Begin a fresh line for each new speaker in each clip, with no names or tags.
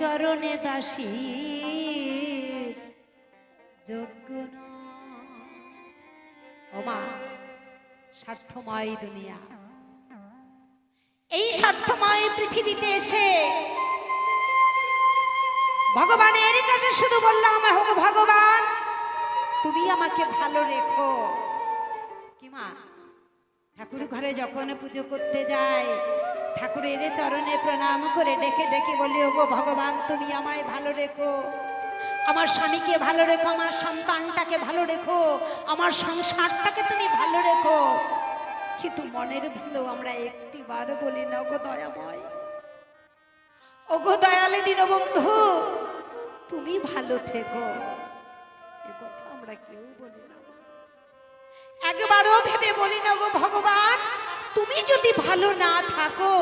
চরণে দাসী। যোগ্য ওমা, স্বার্থময় দুনিয়া। এই স্বার্থময় পৃথিবীতে এসে ভগবানের কাছে শুধু বললাম হোক ভগবান, তুমি আমাকে ভালো রেখো। কি মা? ঠাকুর ঘরে যখন পুজো করতে যায় ঠাকুরের চরণে প্রণাম করে ডেকে ডেকে বলি, ওগো ভগবান, তুমি আমায় ভালো রেখো। আমার স্বামীকে ভালো রেখো, আমার সন্তানটাকে ভালো রেখো, আমার সংসারটাকে তুমি ভালো রেখো। কিন্তু মনের ভুলেও আমরা একটি বার বলি না, ওগো দয়াময়। ওগো দয়ালে দীনবন্ধু তুমি ভালো থেকো। কথা আমরা কেউ বলি না একবারও ভেবে বলি না গো যদি ভালো না থাকো,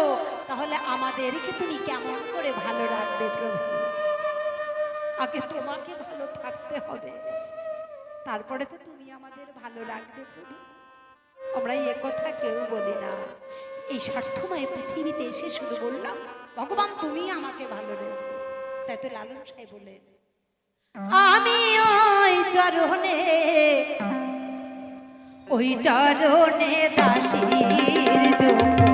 তাহলে আমাদেরকে তুমি কেমন করে ভালো রাখবে প্রভু? আগে তোমাকে ভালো থাকতে হবে। তারপরে তো তুমি আমাদের ভালো রাখবে প্রভু। আমরা এ কথা কেউ বলি না। এই স্বার্থময় পৃথিবীতে এসে শুধু বললাম, ভগবান, তুমি আমাকে ভালো রেখো। তাই তো লালন সাহেব বলেন আমি ওই চরণে ওই চরণে দাসীর যৌবনা।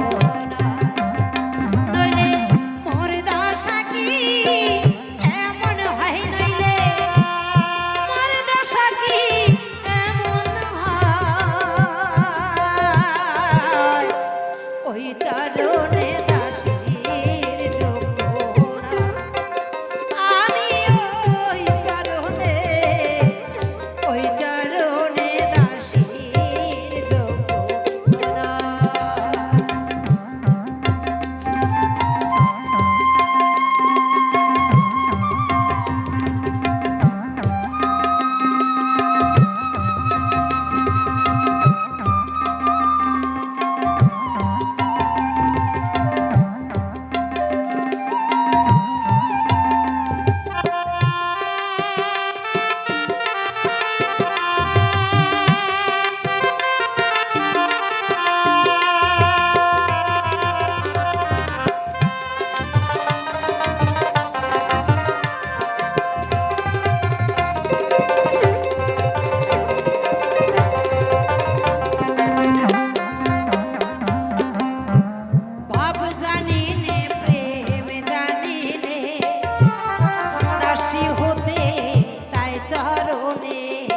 রে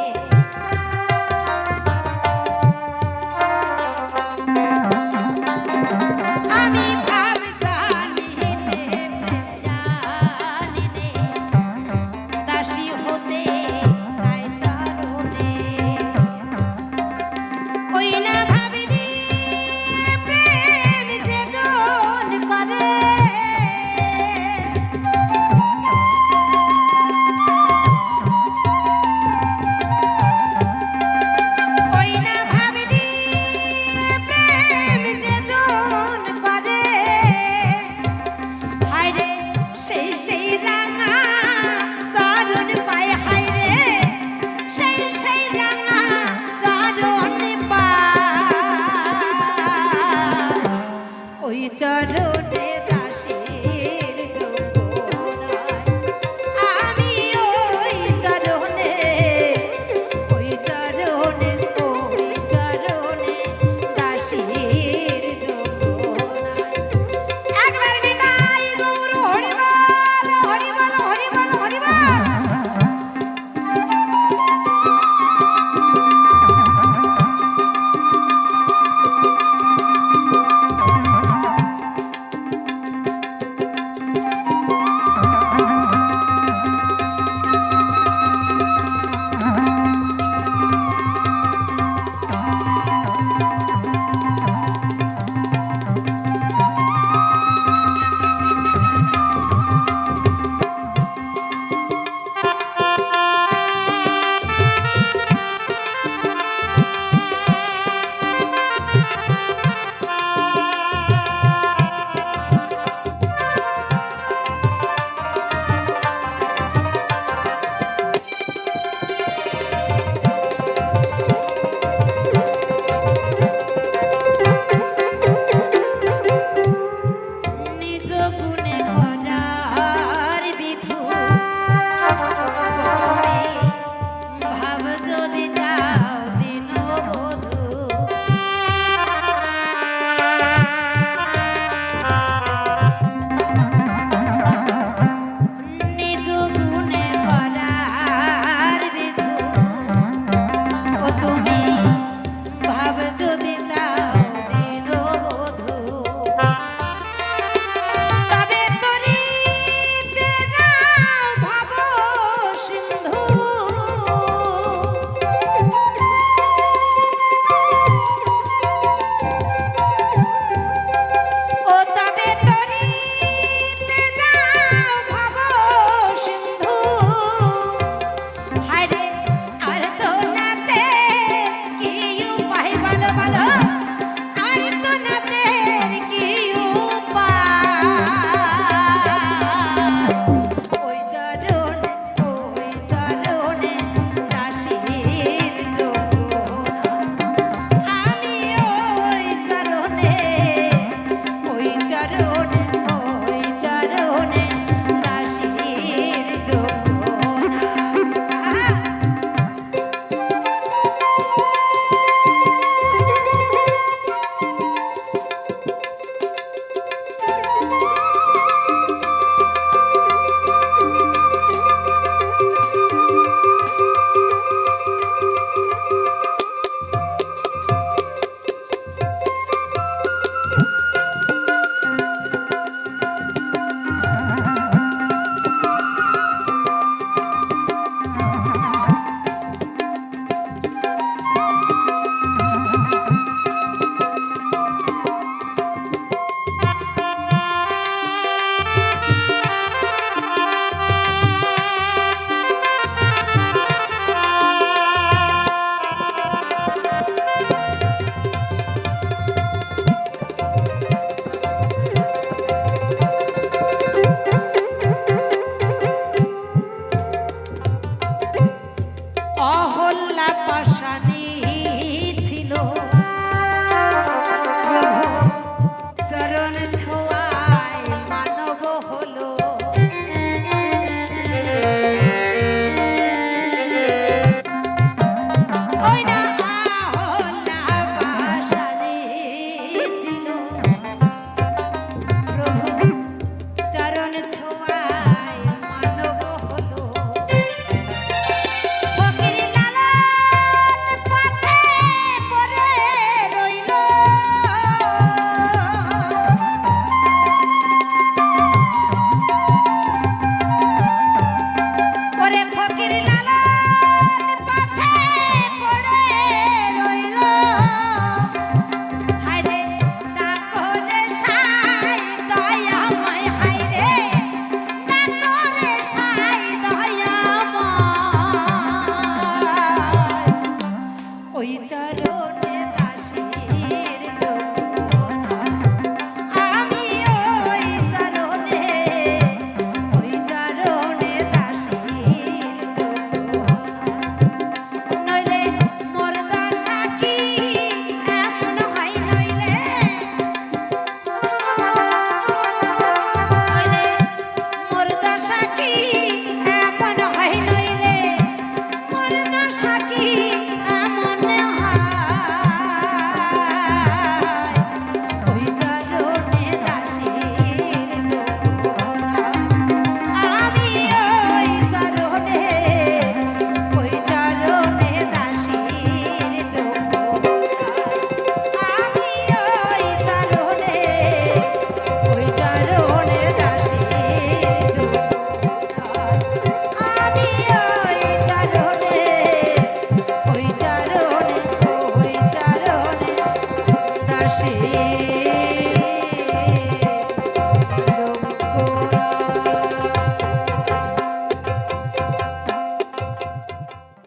পাশানে।